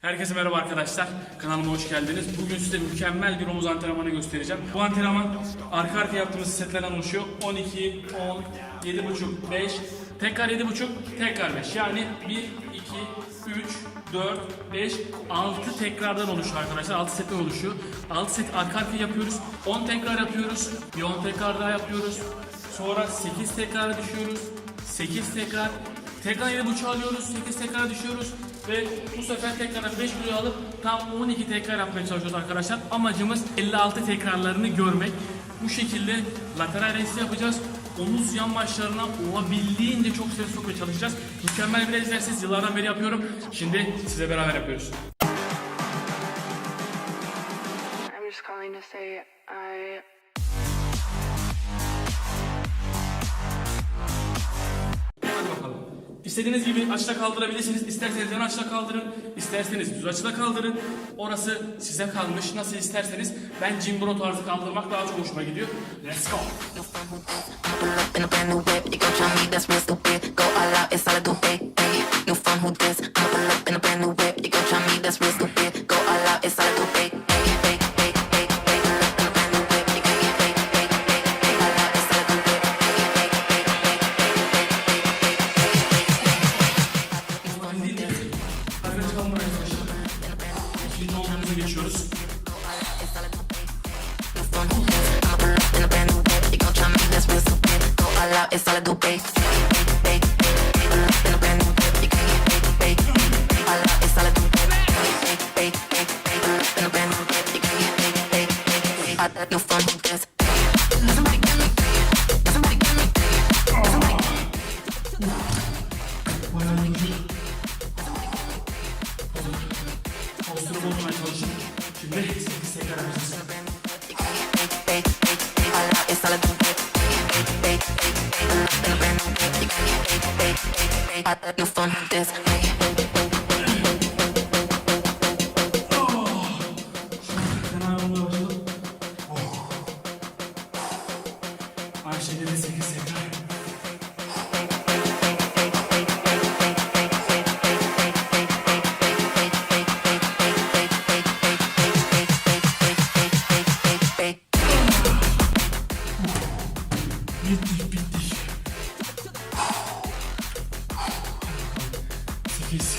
Herkese merhaba arkadaşlar. Kanalıma hoş geldiniz. Bugün size mükemmel bir omuz antrenmanı göstereceğim. Bu antrenman arka arka yaptığımız setlerden oluşuyor. 12, 10, 7,5, 5, tekrar 7,5, tekrar 5. Yani 1, 2, 3, 4, 5, 6 tekrardan oluşuyor arkadaşlar. 6 setten oluşuyor. 6 set arka arka yapıyoruz. 10 tekrar yapıyoruz. Bir 10 tekrar daha yapıyoruz. Sonra 8 tekrar düşüyoruz. 8 tekrar. Tekrar 7.5 alıyoruz. 8 tekrar düşüyoruz. Ve bu sefer tekrardan 5 kilo alıp tam 12 tekrar yapmaya çalışıyoruz arkadaşlar. Amacımız 56 tekrarlarını görmek. Bu şekilde lateral resti yapacağız. Omuz yan başlarına olabildiğince çok ses sokmaya çalışacağız. Mükemmel bir egzersiz. Yıllardan beri yapıyorum. Şimdi size beraber yapıyoruz. I'm just calling to say I İstediğiniz gibi açıda kaldırabilirsiniz. İsterseniz yan açıda kaldırın. isterseniz düz açıda kaldırın. Orası size kalmış. Nasıl isterseniz. Ben Jimbro tarzı kaldırmak daha çok hoşuma gidiyor. Let's go. Go all out, it's all I do, it's all I'm. You not this. Somebody me, somebody me. I make, make, make, make, make, 8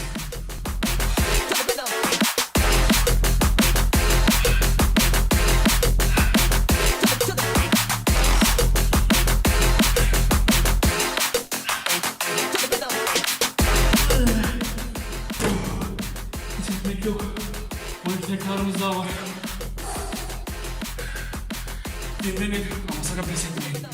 Hiç yok. 12 tekrarımız daha var. Dinlenin ama sakın pes etmeyin.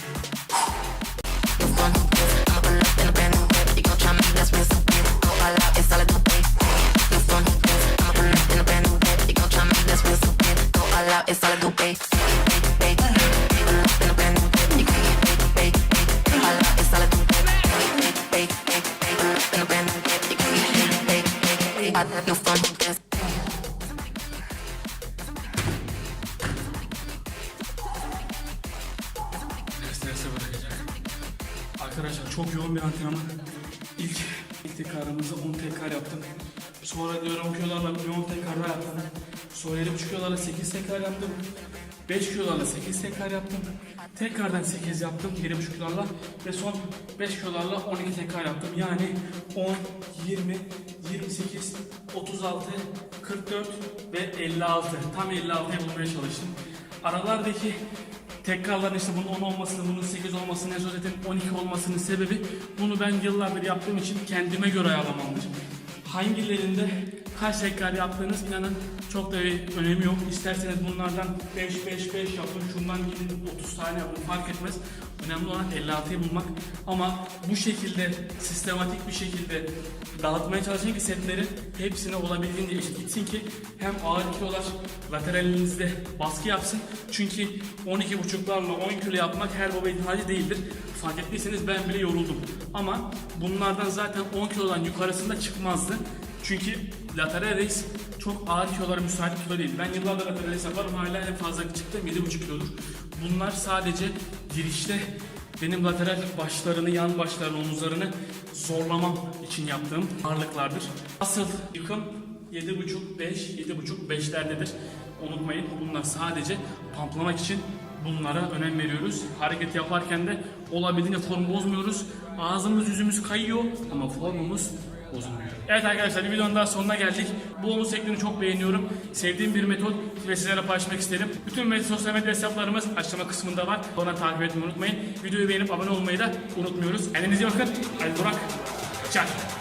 Arkadaşlar çok yoğun bir antrenman. İlk, ilk tekrarımızı 10 tekrar yaptım. Sonra diyorum kilolarla 10 tekrar daha yaptım. Sonra 7,5 kilolarla 8 tekrar yaptım. 5 kilolarla 8 tekrar yaptım. Tekrardan 8 yaptım 7,5 kilolarla ve son 5 kilolarla 12 tekrar yaptım. Yani 10, 20, 28, 36, 44 ve 56. Tam 56'ya bulmaya çalıştım. Aralardaki Tekrarların işte bunun 10 olmasının, bunun 8 olmasının, Ezozet'in 12 olmasının sebebi bunu ben yıllardır yaptığım için kendime göre ayarlamamdır. Hangilerinde kaç tekrar yaptığınız inanın çok da bir önemi yok. İsterseniz bunlardan 5 5 5 yapın, şundan gidin 30 tane yapın fark etmez. Önemli olan 56'yı bulmak. Ama bu şekilde sistematik bir şekilde dağıtmaya çalışın ki setleri hepsine olabildiğince eşit gitsin ki hem ağır kilolar lateralinizde baskı yapsın. Çünkü 12.5'larla 10 kilo yapmak her baba ihtiyacı değildir. Fark ettiyseniz ben bile yoruldum. Ama bunlardan zaten 10 kilodan yukarısında çıkmazdı. Çünkü lateral race çok ağır kilolara müsait kilo değil. Ben yıllardır lateral race yaparım hala en fazla çıktığım 7.5 kilodur. Bunlar sadece girişte benim lateral başlarını, yan başlarını, omuzlarını zorlamam için yaptığım ağırlıklardır. Asıl yıkım 7.5 5 7.5 5'lerdedir. Unutmayın bunlar sadece pamplamak için bunlara önem veriyoruz. Hareket yaparken de olabildiğince form bozmuyoruz. Ağzımız yüzümüz kayıyor ama formumuz bozulmuyor. Evet arkadaşlar videonun daha sonuna geldik. Bu omuz şeklini çok beğeniyorum. Sevdiğim bir metot ve sizlerle paylaşmak isterim. Bütün sosyal medya hesaplarımız açıklama kısmında var. Bana takip etmeyi unutmayın. Videoyu beğenip abone olmayı da unutmuyoruz. Kendinize bakın. Ali Burak. Çak.